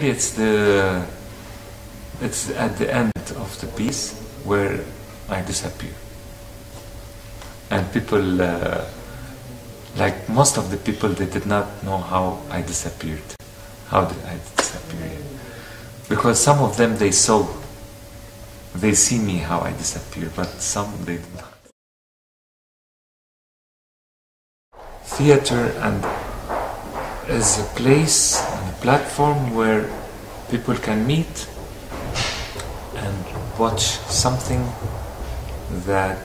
maybe it's the it's at the end of the piece where I disappear, and people uh, like most of the people they did not know how I disappeared. How did I disappear? Because some of them they saw, they see me how I disappear, but some they did not. Theater and is a place platform where people can meet and watch something that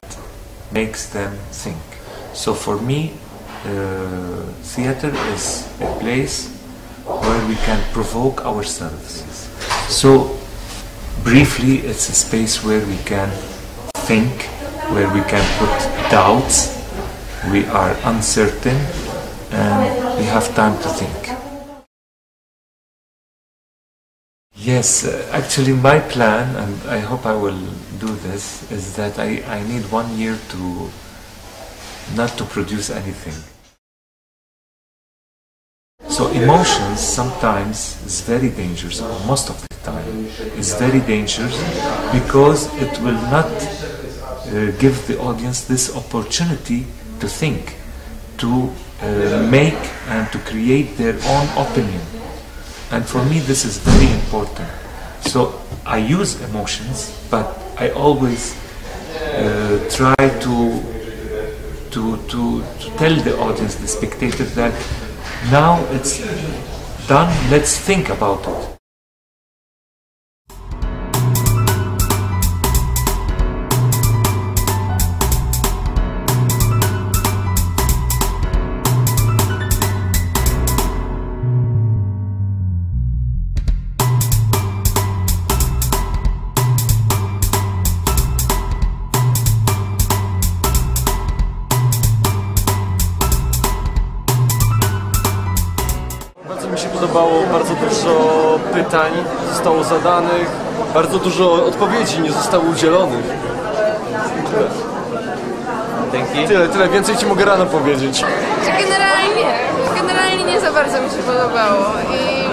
makes them think. So for me, uh, theater is a place where we can provoke ourselves. So briefly, it's a space where we can think, where we can put doubts, we are uncertain, and we have time to think. Yes, uh, actually, my plan, and I hope I will do this, is that I, I need one year to not to produce anything. So emotions sometimes is very dangerous, or most of the time is very dangerous because it will not uh, give the audience this opportunity to think, to uh, make and to create their own opinion. And for me, this is very important. So I use emotions, but I always uh, try to, to, to, to tell the audience, the spectator, that now it's done, let's think about it. Podobało, bardzo dużo pytań zostało zadanych, bardzo dużo odpowiedzi nie zostało udzielonych. Tyle. Dzięki. Tyle, tyle, więcej ci mogę rano powiedzieć. Generalnie, generalnie nie za bardzo mi się podobało i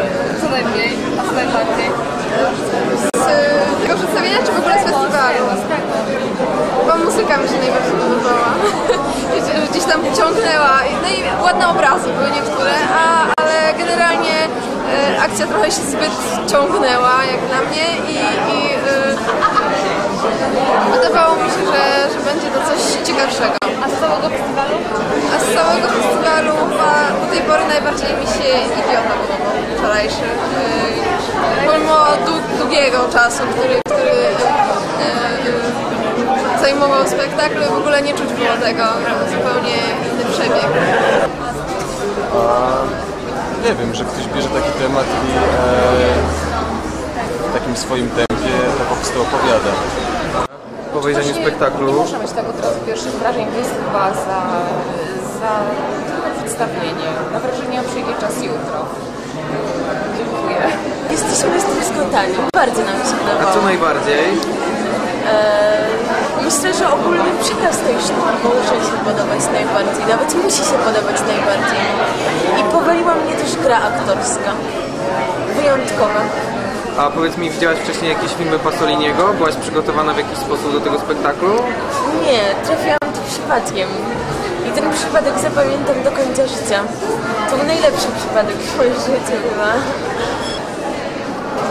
co najmniej, co najbardziej. Z tego przedstawienia czy w ogóle z festiwalu? Chyba muzyka mi się najbardziej podobała. Gdzieś- tam ciągnęła, i- no i ładne obrazy akcja trochę się zbyt ciągnęła jak dla mnie i, i y, wydawało mi się, że, że będzie to coś ciekawszego. A z całego festiwalu? A z całego festiwalu chyba do tej pory najbardziej mi się Idiota podobał, wczorajszy. Yy, pomimo dłu- długiego czasu, który, który yy, yy, zajmował spektakl, w ogóle nie czuć było tego, zupełnie inny przebieg. Nie wiem, że ktoś bierze taki temat i e, w takim swoim tempie to po prostu opowiada. Po obejrzeniu Nie spektaklu muszę mieć tak od razu pierwszych wrażeń, to jest chyba za, za przedstawienie. Mam wrażenie, że przyjdzie czas jutro. Dziękuję. Jesteśmy stryskotani. Bardzo nam się a podobało. co najbardziej? Myślę, że ogólny przekaz tej sztuki może się podobać najbardziej. Nawet musi się podobać najbardziej. I powaliła mnie też gra aktorska. Wyjątkowa. A powiedz mi, widziałaś wcześniej jakieś filmy Pasoliniego? Byłaś przygotowana w jakiś sposób do tego spektaklu? Nie, trafiłam tu przypadkiem. I ten przypadek zapamiętam do końca życia. To był najlepszy przypadek w moim życiu chyba.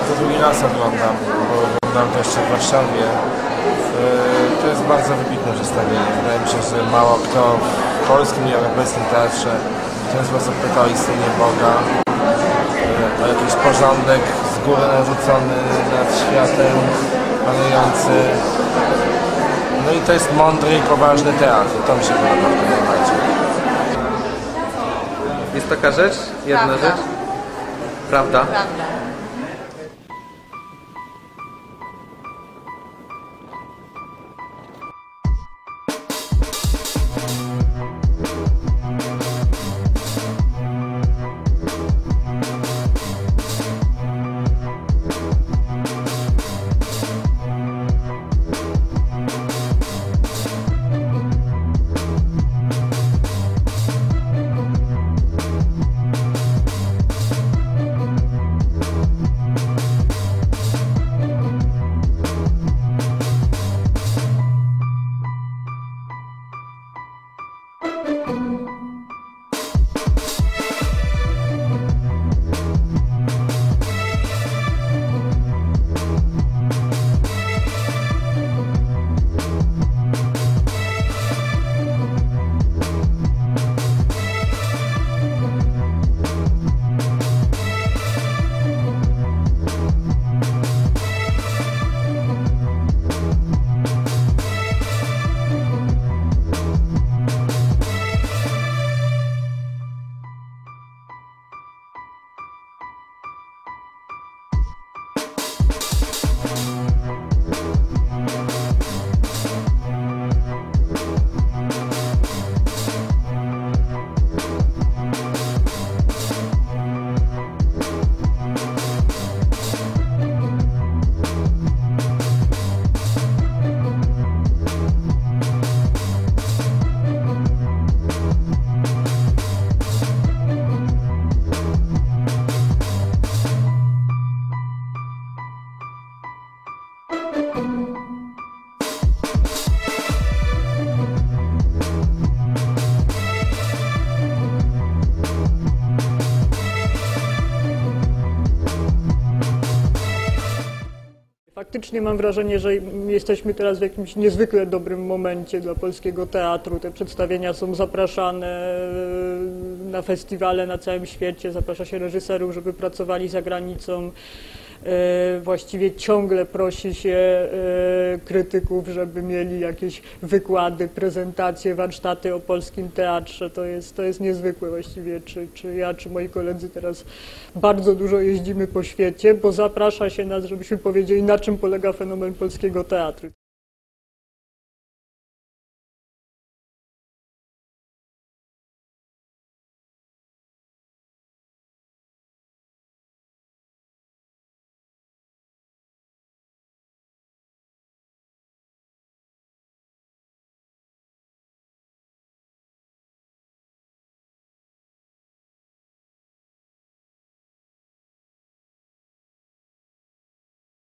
To drugi raz oglądam, bo oglądam to jeszcze w Warszawie. Yy, To jest bardzo wybitne przedstawienie. Wydaje mi się, że mało kto w polskim i obecnym teatrze w ten sposób pyta o istnienie Boga, yy, o jakiś porządek z góry narzucony nad światem, panujący. No i to jest mądry i poważny teatr. To mi się podoba w tym momencie. Jest taka rzecz? Jedna Prawda. rzecz? Prawda? Prawda. Bye. Faktycznie mam wrażenie, że jesteśmy teraz w jakimś niezwykle dobrym momencie dla polskiego teatru. Te przedstawienia są zapraszane na festiwale na całym świecie, zaprasza się reżyserów, żeby pracowali za granicą. E, Właściwie ciągle prosi się e, krytyków, żeby mieli jakieś wykłady, prezentacje, warsztaty o polskim teatrze. To jest, to jest niezwykłe właściwie, czy, czy ja, czy moi koledzy teraz bardzo dużo jeździmy po świecie, bo zaprasza się nas, żebyśmy powiedzieli, na czym polega fenomen polskiego teatru.